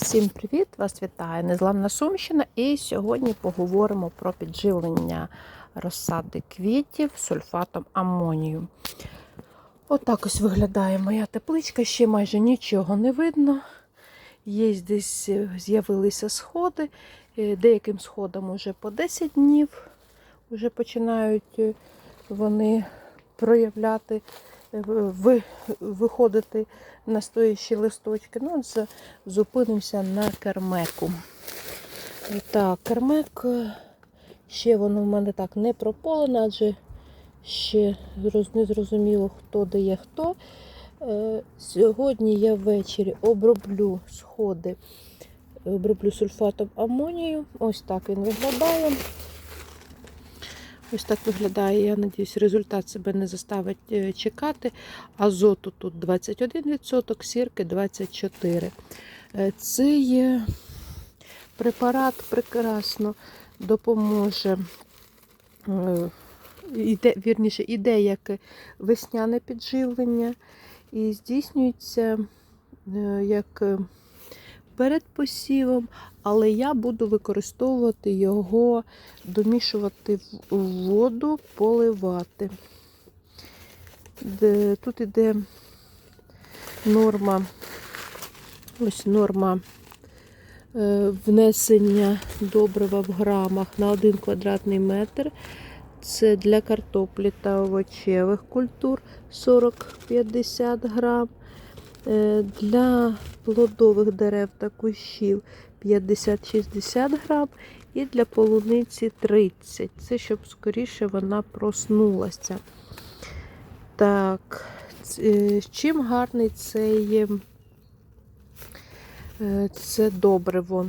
Всім привіт! Вас вітає Незламна Сумщина. І сьогодні поговоримо про підживлення розсади квітів сульфатом амонію. Отак ось виглядає моя тепличка, ще майже нічого не видно. Є десь з'явилися сходи. Е, Деяким сходам уже по 10 днів вже починають е, вони проявляти, ви- виходити настоящі листочки. Ну, це зупинимося на кермеку. Так, кермек е, ще воно в мене так не прополено, адже ще не зрозуміло, хто дає хто. Е, Сьогодні я ввечері оброблю сходи, оброблю сульфатом амонію. Ось так він виглядає. Ось так виглядає. Я надіюсь, результат себе не заставить е, чекати. Азоту тут 21%, сірки 24%. Е, Цей препарат прекрасно допоможе. е, Іде, вірніше, іде як весняне підживлення і здійснюється як перед посівом, але я буду використовувати його, домішувати в воду, поливати. Тут іде норма, ось норма е, внесення добрива в грамах на 1 квадратний метр. Це для картоплі та овочевих культур 40-50 грам. Е, Для плодових дерев та кущів 50-60 грам. І для полуниці 30. Це щоб скоріше вона проснулася. Так, е, чим гарний цей е, це добриво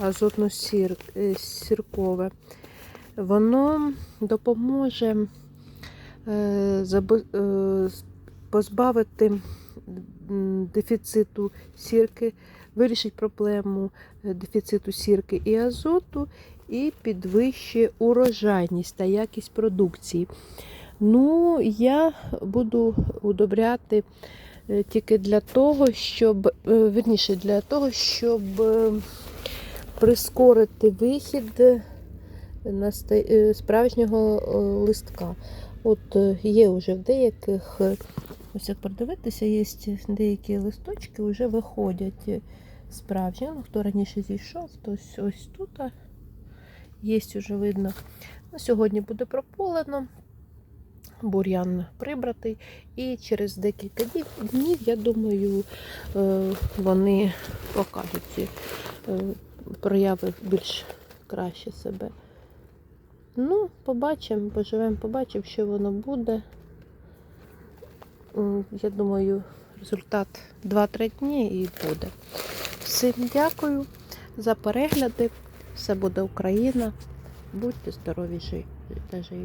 азотно-сіркове. Воно допоможе позбавити дефіциту сірки, вирішить проблему е, дефіциту сірки і азоту і підвищує урожайність та якість продукції. Ну, я буду удобряти е, тільки для того, щоб, е, вірніше, для того, щоб прискорити вихід справжнього листка. От є вже в деяких, ось як продивитися, є деякі листочки вже виходять е, справжні. Ну, хто раніше зійшов, то ось, ось тут є вже видно. Ну, сьогодні буде прополено, бур'ян прибратий, і через декілька днів, я думаю, е, вони покажуть е, прояви більш краще себе. Ну, побачимо, поживемо, побачимо, що воно буде. Я думаю, результат 2-3 дні і буде. Всім дякую за перегляди. Все буде Україна. Будьте здорові та живі.